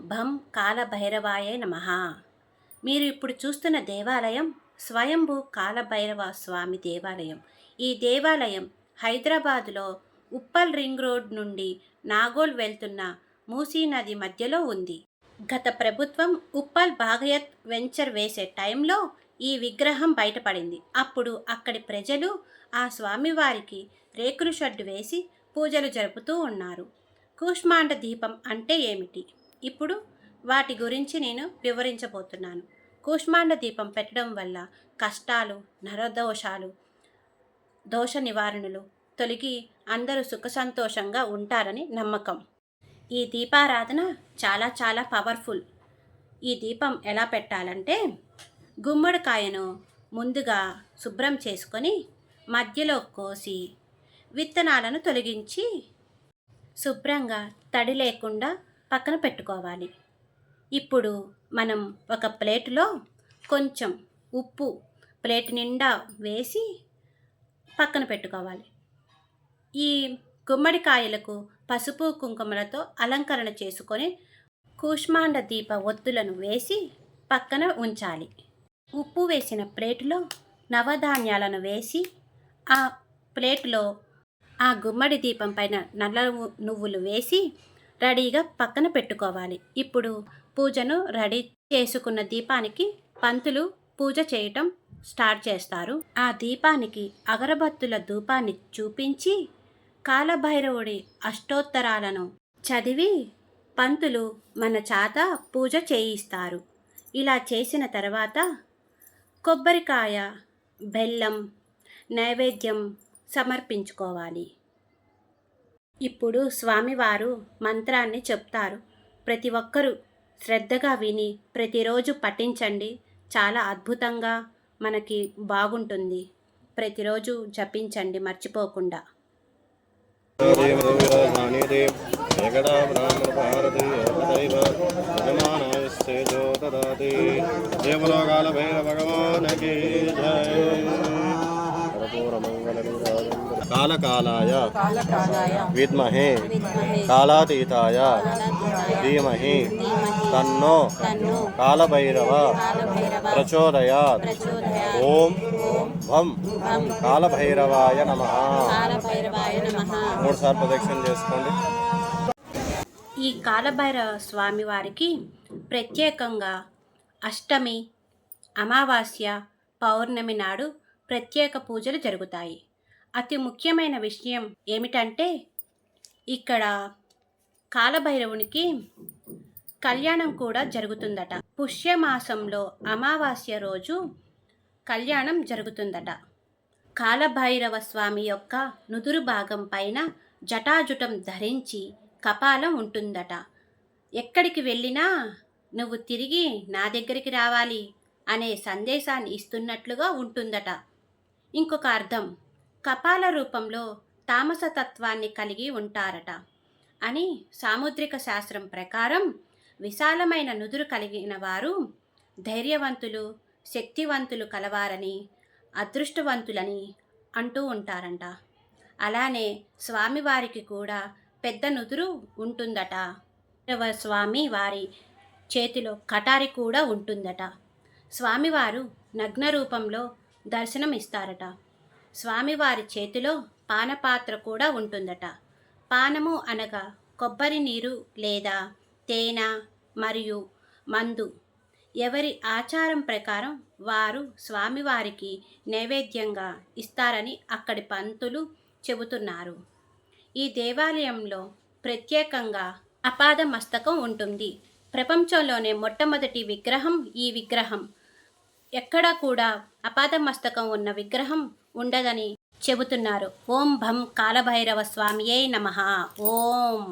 భం కాలభైరవాయ నమ. మీరు ఇప్పుడు చూస్తున్న దేవాలయం స్వయంభూ కాలభైరవ స్వామి దేవాలయం. ఈ దేవాలయం హైదరాబాదులో ఉప్పల్ రింగ్ రోడ్ నుండి నాగోల్ వెళ్తున్న మూసీ నది మధ్యలో ఉంది. గత ప్రభుత్వం ఉప్పల్ భాగయత్ వెంచర్ వేసే టైంలో ఈ విగ్రహం బయటపడింది. అప్పుడు అక్కడి ప్రజలు ఆ స్వామివారికి రేకుల షెడ్డు వేసి పూజలు జరుపుతూ ఉన్నారు. కూష్మాండ దీపం అంటే ఏమిటి? ఇప్పుడు వాటి గురించి నేను వివరించబోతున్నాను. కూష్మాండ దీపం పెట్టడం వల్ల కష్టాలు నరదోషాలు దోష నివారణలు తొలగి అందరూ సుఖ సంతోషంగా ఉంటారని నమ్మకం. ఈ దీపారాధన చాలా చాలా పవర్ఫుల్. ఈ దీపం ఎలా పెట్టాలంటే గుమ్మడికాయను ముందుగా శుభ్రం చేసుకొని మధ్యలో కోసి విత్తనాలను తొలగించి శుభ్రంగా తడి లేకుండా పక్కన పెట్టుకోవాలి. ఇప్పుడు మనం ఒక ప్లేటులో కొంచెం ఉప్పు ప్లేట్ నిండా వేసి పక్కన పెట్టుకోవాలి. ఈ గుమ్మడికాయలకు పసుపు కుంకుమలతో అలంకరణ చేసుకొని కూష్మాండ దీప ఒత్తులను వేసి పక్కన ఉంచాలి. ఉప్పు వేసిన ప్లేటులో నవధాన్యాలను వేసి ఆ ప్లేట్లో ఆ గుమ్మడి దీపం పైన నల్ల నువ్వులు వేసి రెడీగా పక్కన పెట్టుకోవాలి. ఇప్పుడు పూజను రెడీ చేసుకున్న దీపానికి పంతులు పూజ చేయటం స్టార్ట్ చేస్తారు. ఆ దీపానికి అగరబత్తుల ధూపాన్ని చూపించి కాలభైరవుడి అష్టోత్తరాలను చదివి పంతులు మన చేత పూజ చేయిస్తారు. ఇలా చేసిన తర్వాత కొబ్బరికాయ బెల్లం నైవేద్యం సమర్పించుకోవాలి. ఇప్పుడు స్వామివారు మంత్రాన్ని చెప్తారు. ప్రతి ఒక్కరూ శ్రద్ధగా విని ప్రతిరోజు పఠించండి. చాలా అద్భుతంగా మనకి బాగుంటుంది. ప్రతిరోజు జపించండి మర్చిపోకుండా. దేవలోకాల భగవానకి జయ కాలకాలాయ విద్మహే కాలాతీతాయ ధీమహి తన్నో కాలభైరవ ప్రచోదయాత్ ఓం భం కాలభైరవాయ నమ మూడుసార్లు ప్రదక్షిణ చేసుకోండి. ఈ కాలభైరవ స్వామి వారికి ప్రత్యేకంగా అష్టమి అమావాస్య పౌర్ణమి నాడు ప్రత్యేక పూజలు జరుగుతాయి. అతి ముఖ్యమైన విషయం ఏమిటంటే ఇక్కడ కాలభైరవునికి కళ్యాణం కూడా జరుగుతుందట. పుష్యమాసంలో అమావాస్య రోజు కళ్యాణం జరుగుతుందట. కాలభైరవ స్వామి యొక్క నుదురు భాగం పైన జటాజుటం ధరించి కపాలం ఉంటుందట. ఎక్కడికి వెళ్ళినా నువ్వు తిరిగి నా దగ్గరికి రావాలి అనే సందేశాన్ని ఇస్తున్నట్లుగా ఉంటుందట. ఇంకొక అర్థం. కపాల రూపంలో తామసతత్వాన్ని కలిగి ఉంటారట. అని సాముద్రిక శాస్త్రం ప్రకారం విశాలమైన నుదురు కలిగిన వారు ధైర్యవంతులు శక్తివంతులు కలవారని అదృష్టవంతులని అంటూ ఉంటారంట. అలానే స్వామివారికి కూడా పెద్ద నుదురు ఉంటుందట. స్వామి వారి చేతిలో కటారి కూడా ఉంటుందట. స్వామివారు నగ్న రూపంలో దర్శనం ఇస్తారట స్వామివారి చేతిలో పానపాత్ర కూడా ఉంటుందట. పానము అనగా కొబ్బరి నీరు లేదా తేనె మరియు మందు. ఎవరి ఆచారం ప్రకారం వారు స్వామివారికి నైవేద్యంగా ఇస్తారని అక్కడి పంతులు చెబుతున్నారు. ఈ దేవాలయంలో ప్రత్యేకంగా అపాద మస్తకం ఉంటుంది. ప్రపంచంలోనే మొట్టమొదటి విగ్రహం ఈ విగ్రహం. ఎక్కడా కూడా అపాద మస్తకం ఉన్న విగ్రహం ఉండదని చెబుతున్నారు. ఓం భం కాలభైరవ స్వామియే నమ. ఓం.